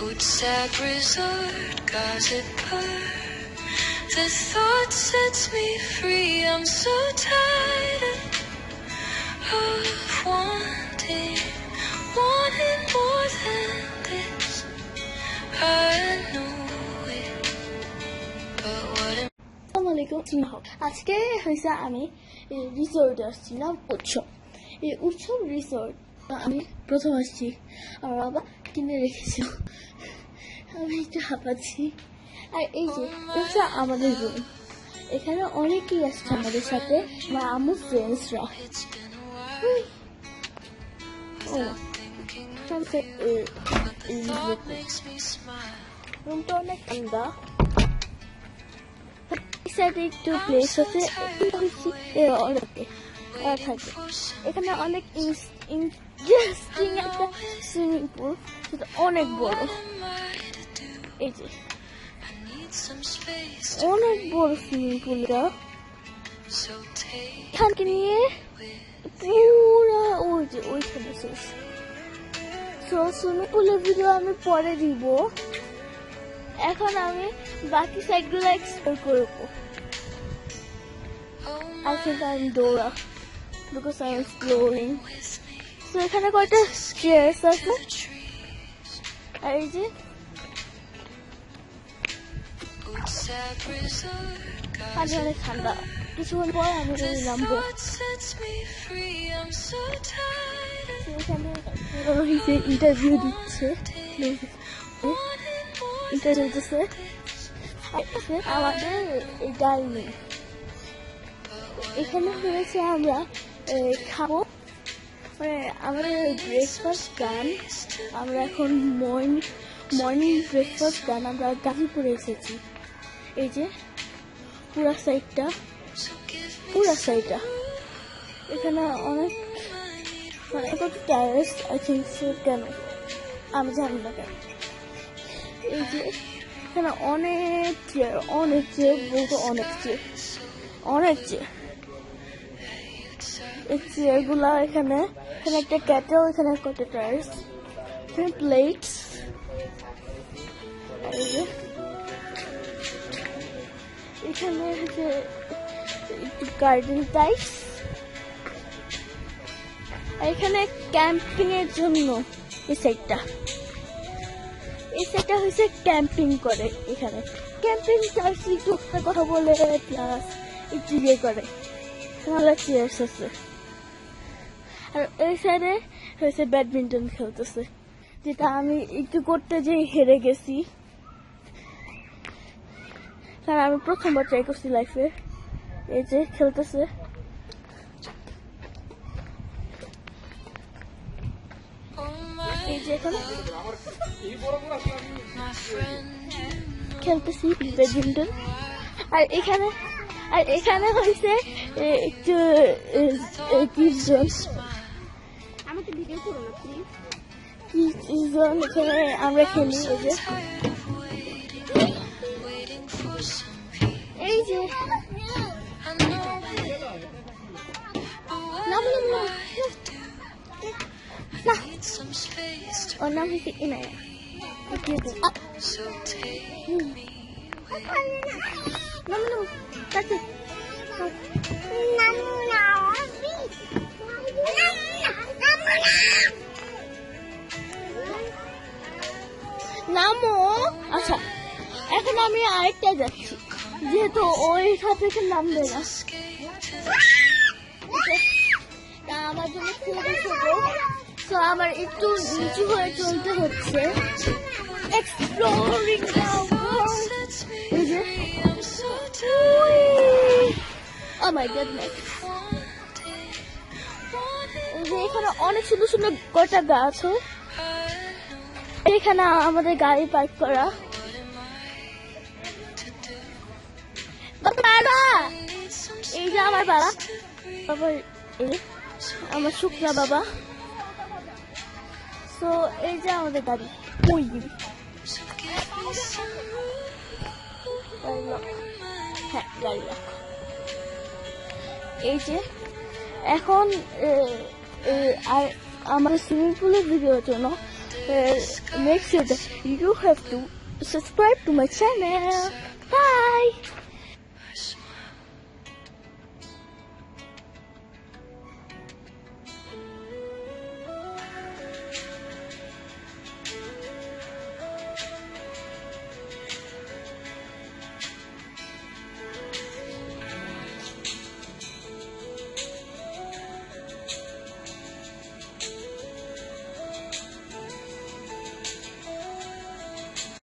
Woodside Resort, Gossip Park. The thought sets me free. I'm so tired of wanting, wanting more than this. I know it, but what am আসসালামু আলাইকুম স্নেহ আজকে হয়েছে আমি resort আসছিলাম উৎসব এই উৎসব রিসোর্ট আমি প্রথম আসছি। আমার বাবা কিনে রেখেছিল আমি একটু হাঁপাচ্ছি। আর এই যে, এটা আমাদের রুম এখানে অনেকেই আসছে আমাদের সাথে, বা আমার ফ্রেন্ডসরা. রুমটা অনেক সাইডে একটু প্লেস আছে। এখানে অনেক ইন্টারেস্টিং একটা সুইমিং পুল সেটা অনেক বড়? এই যে। অনেক বড় সুইমিং পুলটা এখানকে নিয়ে পুরো ওই যে ওইখানে শেষ। সো সুইমিং পুলের ভিডিও আমি পরে দিব। এখন আমি বাকি সাইডগুলো এক্সপ্লোর করব। Oh I think I'm Dora because I'm exploring. with me So এখানে কয়টা স্টেয়ার্স আছে the trees. আর এই যে Woodside Resort, পানি অনেক ঠান্ডা কিছুক্ষণ পর আমি The ওই নামবো thought sets me free. I'm so tired So এখানে রোহিতে ইন্টারভিউ দিচ্ছে wanting more. ইন্টারভিউ দিচ্ছে আছে আমাদের এই ডাইনিং এখানে হয়েছে আমরা এ, খাব। মানে আমাদের ব্রেকফাস্ট গান আমরা এখন মর্নিং মর্নিং ব্রেকফাস্ট গান আমরা গাজীপুরে এসেছি। এই যে, পুরা সাইডটা পুরা সাইডটা এখানে অনেক মানে ট্যারেস আই থিঙ্ক সো কেন? আমি জানি না কেন। এই যে, এখানে অনেক চেয়ার অনেক চেয়ার বলতে অনেক চেয়ার অনেক চেয়ার এই চেয়ারগুলো এখানে। এখানে একটা ক্যাটেল এখানে কটা টায়ার্স এখানে প্লেটস এখানে হচ্ছে একটু গার্ডেন টাইপ এখানে ক্যাম্পিং এর জন্য এই সাইডটা এই সাইডটা হচ্ছে ক্যাম্পিং করে এখানে। ক্যাম্পিং চার্জ একটু কথা বলে প্লাস একটু ইয়ে করে। ভালো চেয়ার্স আছে আর এই সাইডে হয়েছে ব্যাডমিন্টন খেলতেছে। যেটা আমি একটু করতে যেয়ে হেরে গেছি। কারণ আমি প্রথমবার ট্রাই করছি লাইফে এই যে খেলতেছে। খেলতেছি ব্যাডমিন্টন। আর এখানে আর এখানে হয়েছে একটু আমাকে ভিডিও করো না প্লিজ কি তিনজন এখানে আমরা খেলি এই যে waiting for some peace. এই যে I know নাম নাম নাম না need some space, to, ওর নাম হচ্ছে ইনায়া so take me নাম নাম কাছে নামো আচ্ছা এখন আমি আরেকটা যাচ্ছি। যেহেতু ওই সাথে নামবে না। আমার জন্য খুবই ছোট তো আমার একটু নিচু হয়ে চলতে হচ্ছে। যে। এখানে অনেক সুন্দর সুন্দর গাছও I know এখানে আমাদের গাড়ি পার্ক করা। এই যে আমার বাবা। বাবা, এই আমার শুকনা বাবা। তো এই যে আমাদের গাড়ি ওই। হ্যাঁ এই যে, এখন আর আমাদের সুইমিং পুলের ভিডিওর জন্য make sure that you have to subscribe to my channel. Bye.